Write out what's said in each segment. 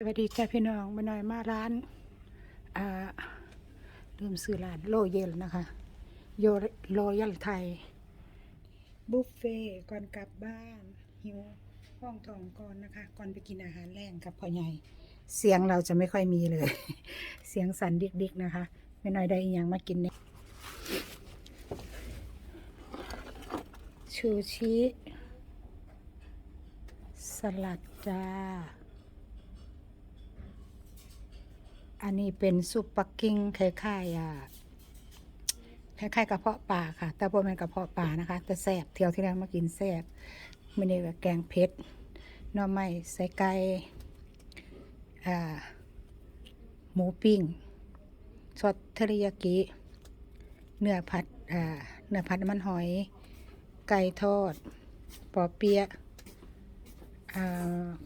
สวัสดีจ้าพี่น้องมาหน่อยมาร้านอ่าลืมซื้อร้านโลเยลนะคะ โยโรยัลไทย บุฟเฟ่ก่อนกลับบ้านหิวห้องทองก่อนนะคะ ก่อนไปกินอาหารแรงกับพ่อใหญ่ เสียงเราจะไม่ค่อยมีเลย เสียงสั่นดิกๆนะคะไม่น้อยได้อีกอย่างมากินเนี่ยชูชิสลัดจ้า อันนี้เป็นซุปปักกิ้งคล้ายๆอะคล้ายๆกระเพาะปลาค่ะ แต่บ่แม่นกระเพาะปลานะคะ แต่แซ่บเที่ยวที่แล้วมากินแซ่บมื้อนี้ก็แกงเผ็ดหน่อไม้ใส่ไก่อ่าหมูปิ้งซอสเทริยากิเนื้อผัดอ่าเนื้อผัดมันหอย ไก่ทอด ปอเปี๊ยะอ่า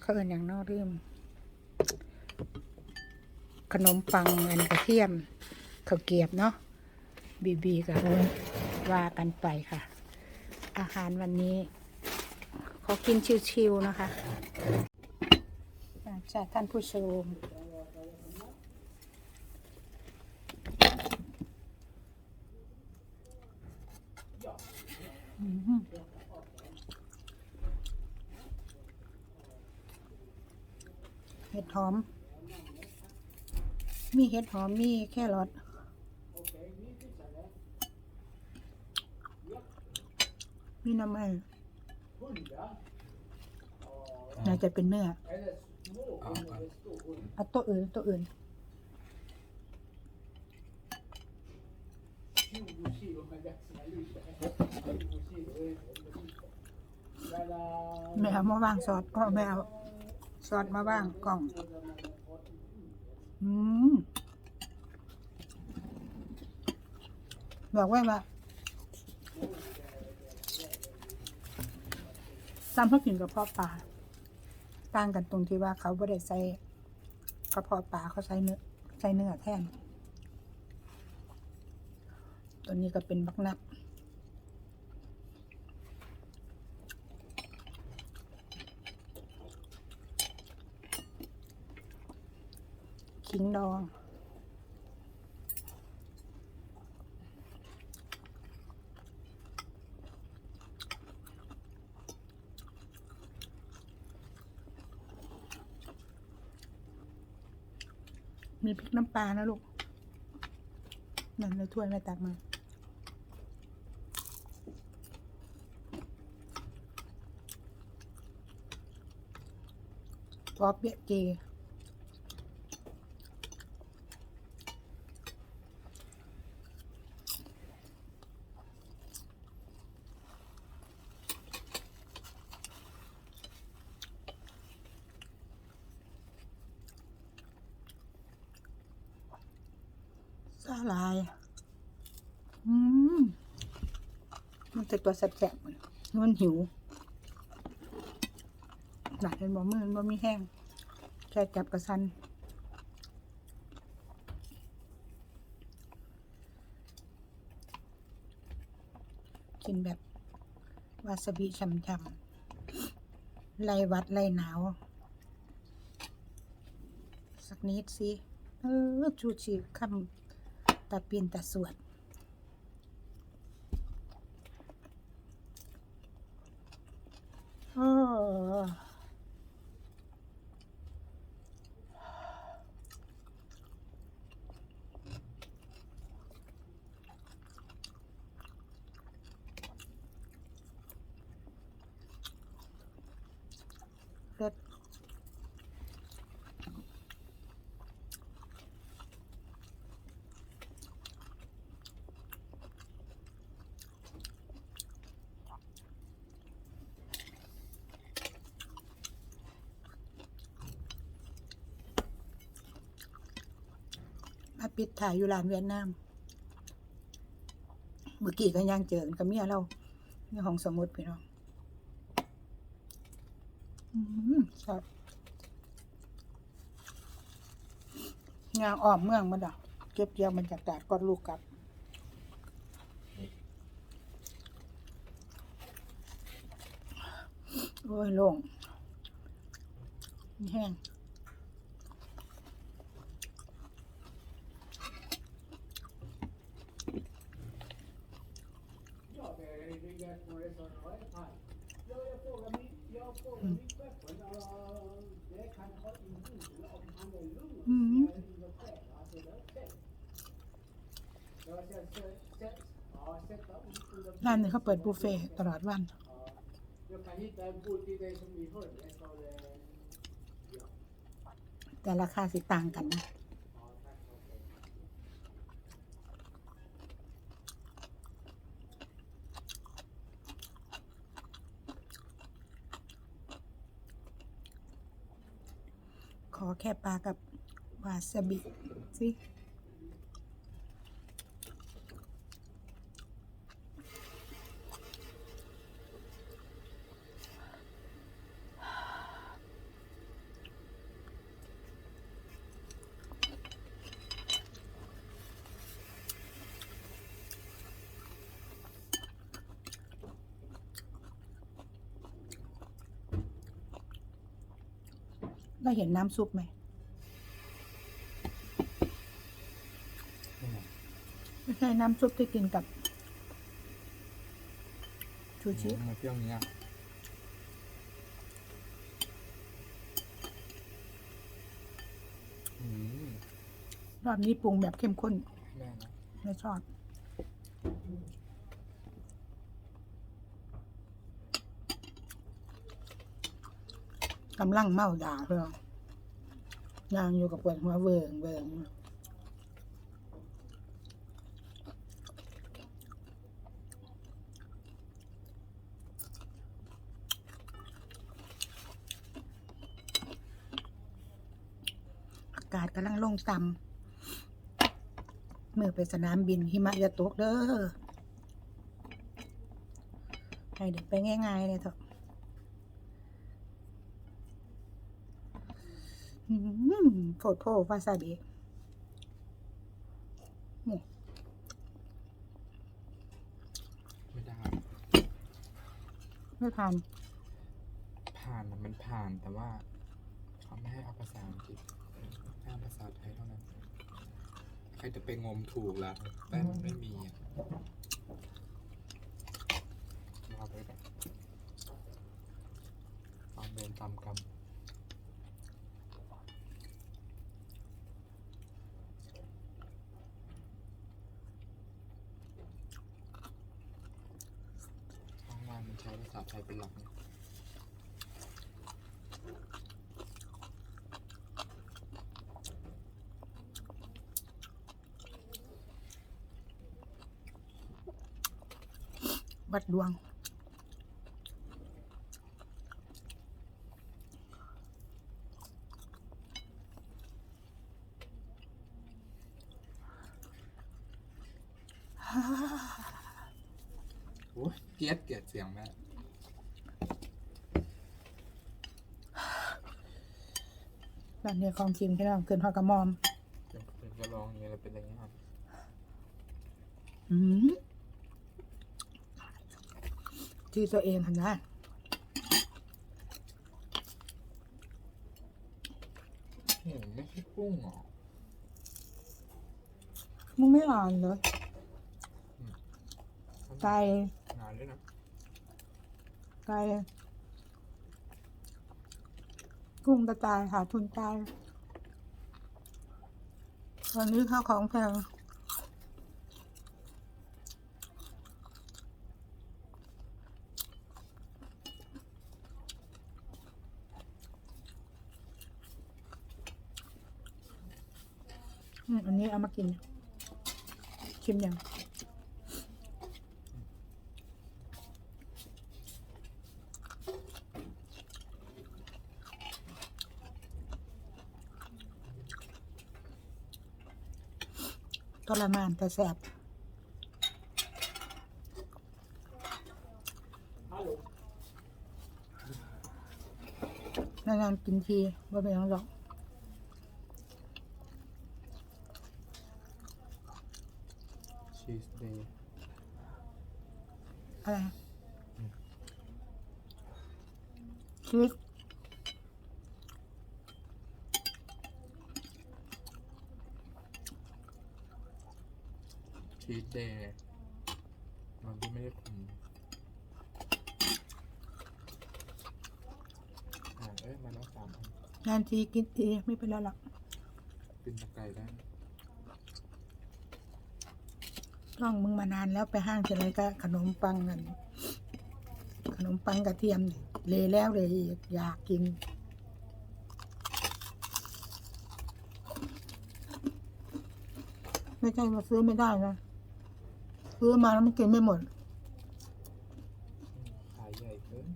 เขาเอิ้นอย่างนอกลืม ขนมปังอันกระเทียมข้าวเกียบเนาะบีบีกับว่ากันไปค่ะ อาหารวันนี้ ขอกินชิวๆนะคะจากท่านผู้ชมเห็ดหอม มีเห็ดหอม มีแครอทมีน้ำมันน่าจะเป็นเนื้อเอาตัวอื่นตัวอื่นไม่เอามาว่างซอสก็ไม่เอาซอสมาว่างกล่อง บอกไว้ว่าซ้ำเขากินกระเพาะปลาต่างกันตรงที่ว่าเขาไม่ได้ใส่กระเพาะปลาเขาใส่เนื้อใส่เนื้อแทน ตัวนี้ก็เป็นบักนับ ขิงดอง มีพริกน้ำปลานะลูกนั่นเลยถ้วยแม่ตักมาพอเปียกเจ สาลาย อืม มันจะตัวแสบๆมันมันหิวหนักเป็นบ่มือมันบ่มีแห้งแค่จับกระสันกินแบบวาซาบิช่ำๆไล่วัดไล่หนาว สักนิดสิ เออชูชีคำตาปีนตาสวด โอ้เลิศ มาปิดถ่ายอยู่ร้านเวียดนาม เมื่อกี้ก็ยังเจอกันกับเมียเราในห้องสมุดพี่น้องอืมชอบงานอ้อมเมืองมันดอกเก็บเกี่ยวบรรยากาศก่อนลูกกลับโอ้ยโล่งแห้ง อืมร้านนี้เขาเปิดบุฟเฟ่ต์ตลอดวัน แต่ราคาสิต่างกันนะ ขอแค่ปลากับวาซาบิสิ เราเห็นน้ำซุปไหมไม่ใช่น้ำซุปที่กินกับชูชิมาเที่ยวเนี้ยอืมรอบนี้ปรุงแบบเข้มข้น แม่นะ ไม่ชอบ กำลังเมาด่าเพื่อนยางอยู่กับปวดหัวเวิงเวิงอากาศกำลังลงต่ำเมื่อไปสนามบินหิมะจะตกเด้อให้เด็กไปง่ายๆเลยเถอะอืม โฟดโพวาซาบินี่ไม่ได้ ไม่ทาน ผ่านมันผ่านแต่ว่าเขาไม่ให้เอาภาษาอังกฤษให้เอาภาษาไทยเท่านั้น ใครจะไปงมถูกล่ะแต่มันไม่มีอะเราไปแบบตามเวรตามกรรม ช่องว่างมัน ใช้ภาษาไทยเป็นหลักวัดดวง โอ้ยเกลียด เกลียดเสียงแม่แบบนี้ของจริงที่เราเกินพอกระมอมจนเป็นก็ร้องอย่างเงี้ยแล้วเป็นอะไรเงี้ยครับอืมที่ตัวเองทำได้โอ้ไม่ใช่กุ้งเหรอมึงไม่อ่านเหรอไก่งานด้วยนะ ไก่กุ้งกระจายหาทุนตายตอนนี้ข้าวของแพงอืมอันนี้เอามากิน ชิมยัง ทรมานแต่แสบนานๆกินทีว่าเป็นหยังหรอก มันทีไม่ได้คุมอ่าเอ้ยมานต้องสามอันนานทีกินทีไม่เป็นไรหรอกเป็นตะไคร้ได้ท่องมึงมานานแล้วไปห้างเฉลยก็ขนมปังนั่นขนมปังกระเทียมเลยแล้วเลยออยากกิน ไม่ใช่มาซื้อไม่ได้นะ ซื้อมาแล้วมันกินไม่หมด ขายใหญ่เกิน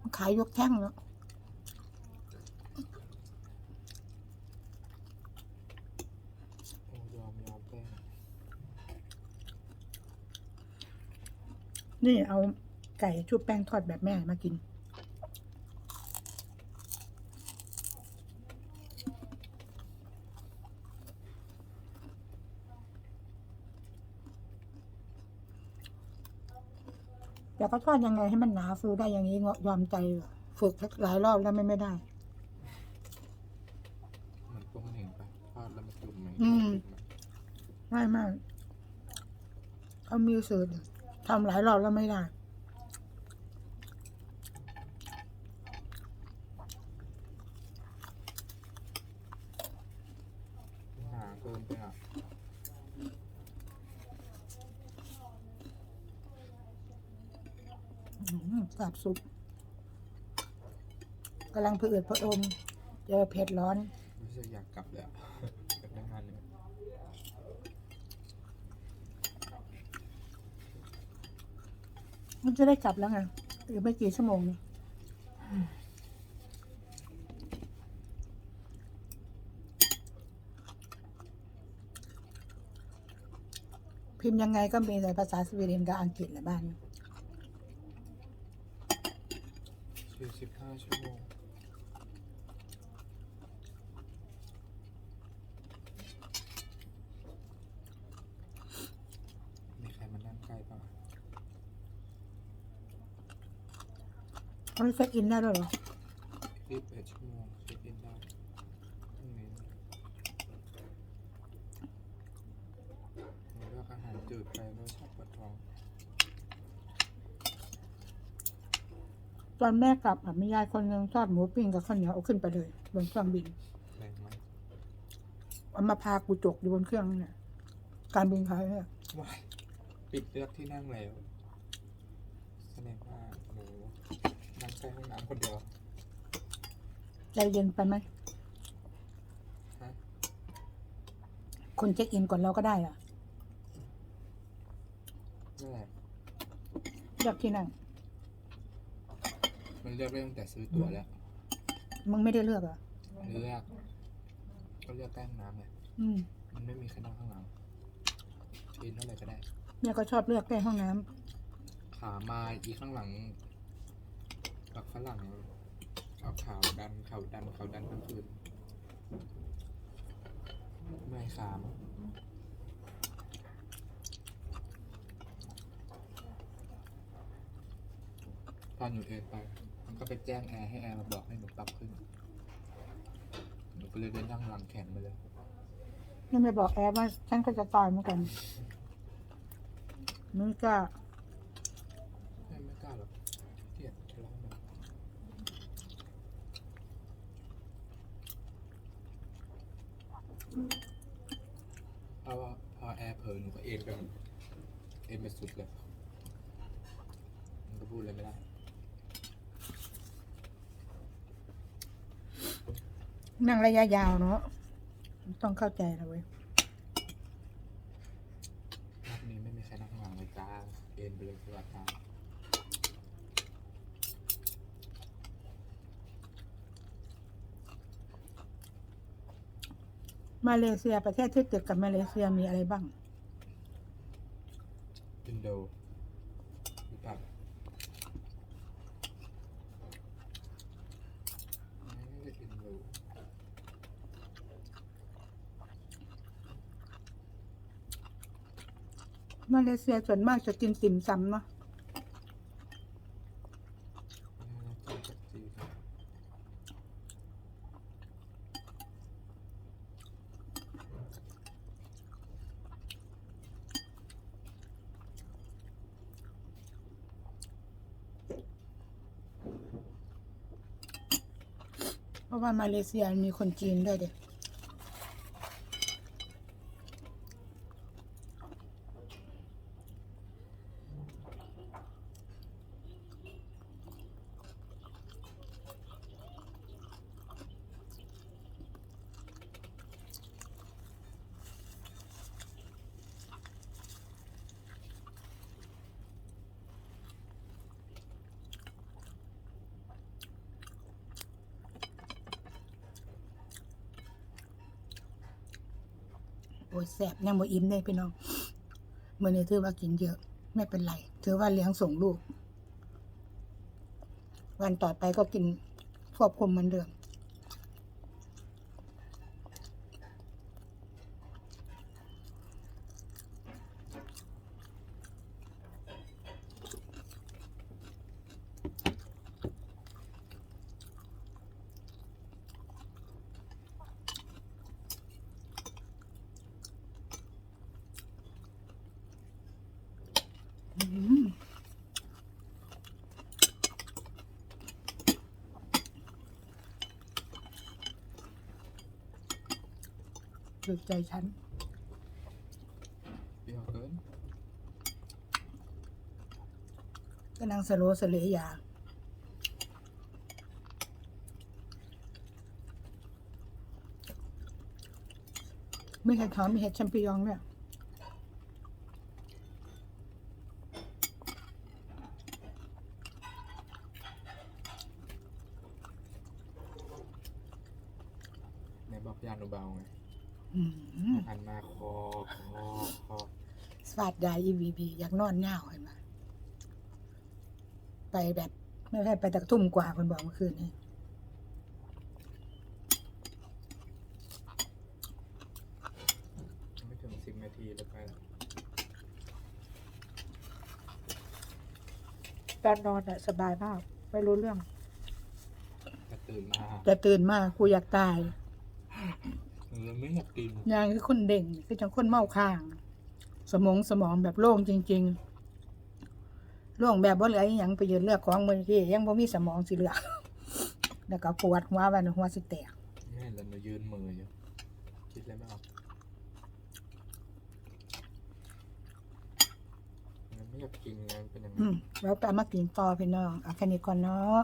มันขายยกแท่งแล้วโอ้ยอมยอมแป้งนี่เอาไก่ชุบแป้งทอดแบบแม่มากิน แต่ก็ทอดยังไงให้มันหนาฟูได้อย่างนี้เงาะยอมใจเหรอฝึกหลายรอบแล้วไม่ไม่ได้เหมือนพวกมันเห็นปะทอดแล้วมันจุ่มไหมอืมจุ่ไหไม่ไม่เขามีสูตรทำหลายรอบแล้วไม่ได้ หนาเกินไปอะ อื้อหือสับสุกกำลังผืดพระอมเจอเผ็ดร้อนรู้สึกอยากกลับเลยอะกลับได้งานหนึ่งมันจะได้กลับแล้วไงอีกไม่กี่ชั่วโมงนี่พิมพ์ยังไงก็มีแต่ภาษาสวีเดนกับอังกฤษแหละบ้าน สี่สิบห้าชั่วโมง มีใครมานั่งใกล้ป่ะเขาเช็คอินได้ด้วยเหรอรีบเอ็ดชั่วโมงเช็คอินได้พรุ่งนี้หนูเลือกอาหารจืดไปแล้วชอบปวดท้อง ตอนแม่กลับอะมียายคนหนึ่งทอดหมูปิ้งกับข้าวเหนียวเอาขึ้นไปเลยบนเครื่องบินแรงไหมเอามาพากูจกอยู่บนเครื่องเนี่ย การบินไทยเนี่ย ว้ายปิดเลือกที่นั่งแล้วแสดงว่าหนูนั่งใกล้ห้องน้ำคนเดียว ใจเย็นไปไหม ฮะ คนเช็คอินก่อนเราก็ได้อะนั่นแหละ เลือกที่นั่งมัน เลือกได้ตั้งแต่ซื้อตั๋วแล้ว มึงไม่ได้เลือกเหรอะเลือก ก็เลือกใกล้ห้องน้ำเลยอืมมันไม่มีใครนั่งข้างหลังกินเท่าไหร่ก็ได้ เนี่ยก็ชอบเลือกใกล้ห้องน้ำขามาอีกข้างหลังแบบฝรั่งเอาขาวดันเขาดันเขาดันทั้งคืนไม่ให้ขามตอนอยู่เอนไปมัน ก็ไปแจ้งแอร์ให้แอร์มาบอกให้หนูปรับขึ้น หนูก็เลยเดินนั่งหลังแข็งไปเลยนี่ไม่บอกแอร์ว่าฉันก็จะตายเหมือนกันมึงก็ไม่ไม่กล้าหรอกเกลียดทะเลาะมันเพราะว่าพอแอร์เผลอหนูก็เอ็นไปหมดเอ็นไปสุดเลยมันก็พูดอะไรไม่ได้ นั่งระยะยาวเนาะต้องเข้าใจนะเว้ยรอบนี้ไม่มีใครนั่งข้างหลังเลยจ้าเอ็นไปเลยสวัสดีครับมาเลเซียประเทศที่ติดกับมาเลเซียมีอะไรบ้างอินโดหรือเปล่าไม่ได้อินโด มาเลเซียส่วนมากจะกินติ่มซำเนาะไม่น่าจะจากจีนนะราะว่ามาเลเซียมีคนจีนด้วยเด็ก โอ้ยแสบยังบ่อิ่มเลยพี่น้องเมื่อนี้ถือว่ากินเยอะ ไม่เป็นไรถือว่าเลี้ยงส่งลูก วันต่อไปก็กินควบคุมเหมือนเดิม อืม ถูกใจฉันเปรี้ยวเกินก็นางสโลสเลยาไม่เห็ดหอมมีเห็ดแชมปิญองเนี่ยในบอกยานุเบาไงอืม หันมาคอคอคอสวัสดายอีวีบีอยากนอนเงาเห็นไหมไปแบบไม่ใช่ไปตะทุ่มกว่าคนบอกเมื่อคืนนี้ไม่ถึงสิบนาทีแล้วไปแล้วตอนนอนอะสบายมาก ไม่รู้เรื่องแต่ตื่นมาแต่ตื่นมากูอยากตาย เราไม่อยากกิน ยางคือคนเด่งคือจังคนเมาข้าง สมองสมองแบบโล่งจริง ๆ โล่งแบบว่าเหลืออหยังไปยืนเลือกของมือที่ยังบ่มีสมองสิเหลือแล้วก็ปวดหัววันหัวสิแตกแม่เรามายืนมืออยู่คิดอะไรไม่ออกมันไม่อยากกินไงมันเป็นอย่างอืนั้น มแล้วไปเอามากินต่อพี่น้องเอาแค่นี้ก่อนเนาะ